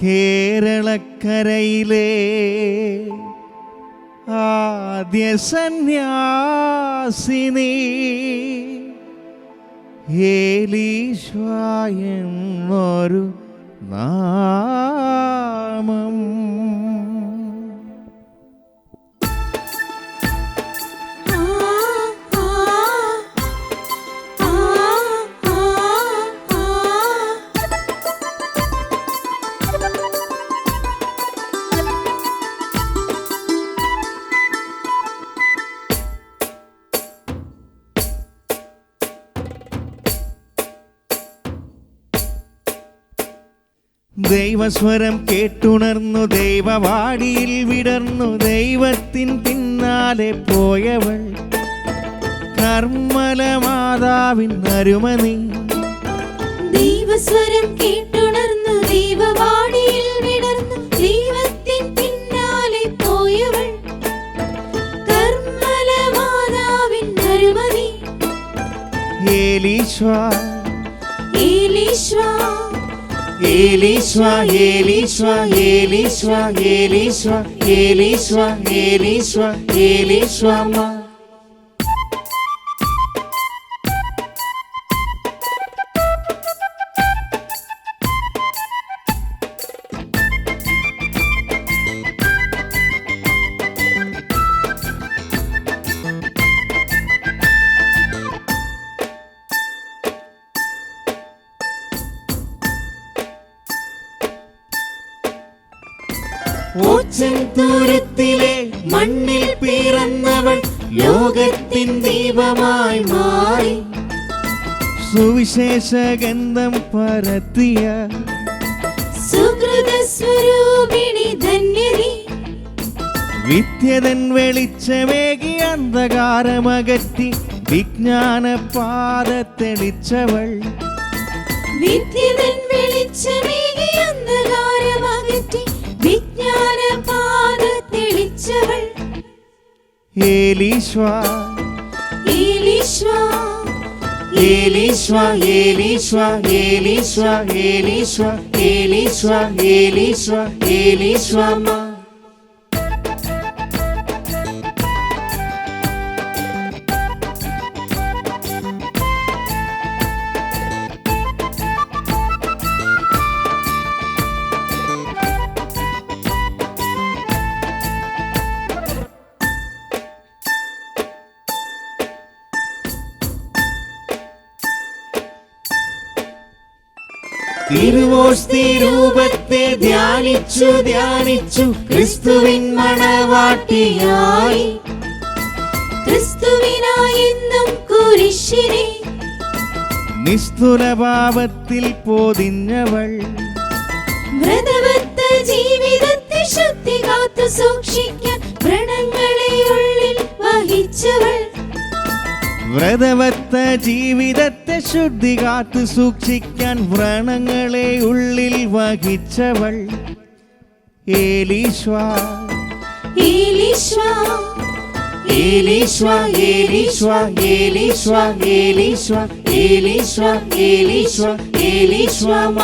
കേരളക്കരയിലെ ആദ്യ സന്യാസിനി ഏലീശ്വായെന്നൊരു നാമം. ദൈവസ്വരം കേട്ടുണർന്നു ദൈവവാടിയിൽ വിടർന്നു ദൈവത്തിൻ പിന്നാലെ പോയവൾ. കർമ്മല മാതാവിൻ അരുമനി. ദൈവസ്വരം കേട്ടുണർന്നു ദൈവവാടിയിൽ വിടർന്നു ദൈവത്തിൻ പിന്നാലെ പോയവൾ. കർമ്മല മാതാവിൻ അരുമതി ഏലീശ്വാ ഏലീശ്വാ ഏലീശ്വാ ഏലീശ്വാ ഏലീശ്വാ ഏലീശ്വാ ഏലീശ്വാ ഏലീശ്വാ ഓച്ചന്തൂരത്തിലെ മണ്ണിൽ പിറന്നവൾ ലോകത്തിൻ ദീപമായി മാറി. സുവിശേഷ ഗന്ധം പരത്തിയ സുഹൃത സ്വരൂപിണി ധന്യതി വിദ്യതൻ വെളിച്ചമേകി അന്ധകാരമകറ്റി വിജ്ഞാന പാത തെളിച്ചവൾ. വിദ്യതൻ ഏലീശ്വാ ഏലീശ്വാ ഏലീശ്വാ ഏലീശ്വാ ഏലീശ്വാ ഏലീശ്വാ ഏലീശ്വാ ഏലീശ്വാ ഏലീശ്വാമ തിരുവോസ്തി രൂപത്തെ ധ്യാനിച്ചു ധ്യാനിച്ചു ക്രിസ്തുവിൻ മണവാട്ടിയായി. ക്രിസ്തുവിനായെന്നും കുരിശിനെ നിസ്തുലഭാവത്തിൽ പോതിഞ്ഞവൾ. വ്രതവത്ത ജീവിതത്തെ ശുദ്ധി കാത്തു സൂക്ഷിക്കാൻ വ്രണങ്ങളെ ഉള്ളിൽ വഹിച്ചവൾ. വ്രതവത്ത ജീവിതത്തെ ശുദ്ധി കാത്തു സൂക്ഷിക്കാൻ വ്രണങ്ങളെ ഉള്ളിൽ വഹിച്ചവൾ ഏലീശ്വ. ഏലീശ്വാ. ഏലീശ്വ ഏലീശ്വ ഏലീശ്വ ഏലീശ്വ ഏലീശ്വാ ഏലീശ്വാ ഏലീശ്വാമ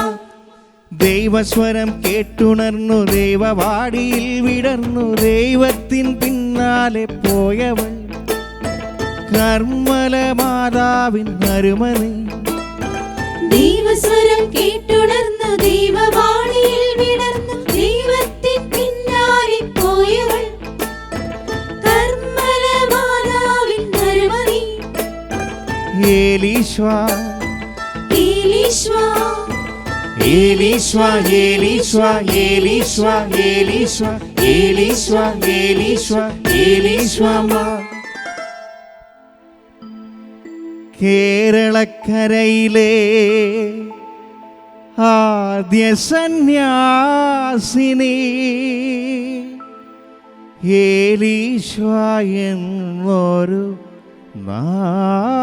ദൈവസ്വരം കേട്ടുണർന്നു ദൈവവാടിയിൽ വിടർന്നു ദൈവത്തിൻ പിന്നാലെ പോയവൾ കർമ്മല മാതാവിൻ നരുമണി. ദൈവസ്വരം കേട്ടുണർന്നു ദൈവവാണിയിൽ വിടർന്നു ദൈവത്തിൻ പിന്നാലെ പോയവൾ. കർമ്മല മാതാവിൻ ഏലീശ്വ ഏലീശ്വാ ഏലീശ്വാ ഏലീശ്വാ ഏലീശ്വാ ഏലീശ്വാ ഏലീശ്വാ ഏലീശ്വാ ഏലീശ്വാ ഏലീശ്വാമ കേരളക്കരയിലെ ആദ്യ സന്യാസിനി ഏലീശ്വ എന്നൊരു നാമം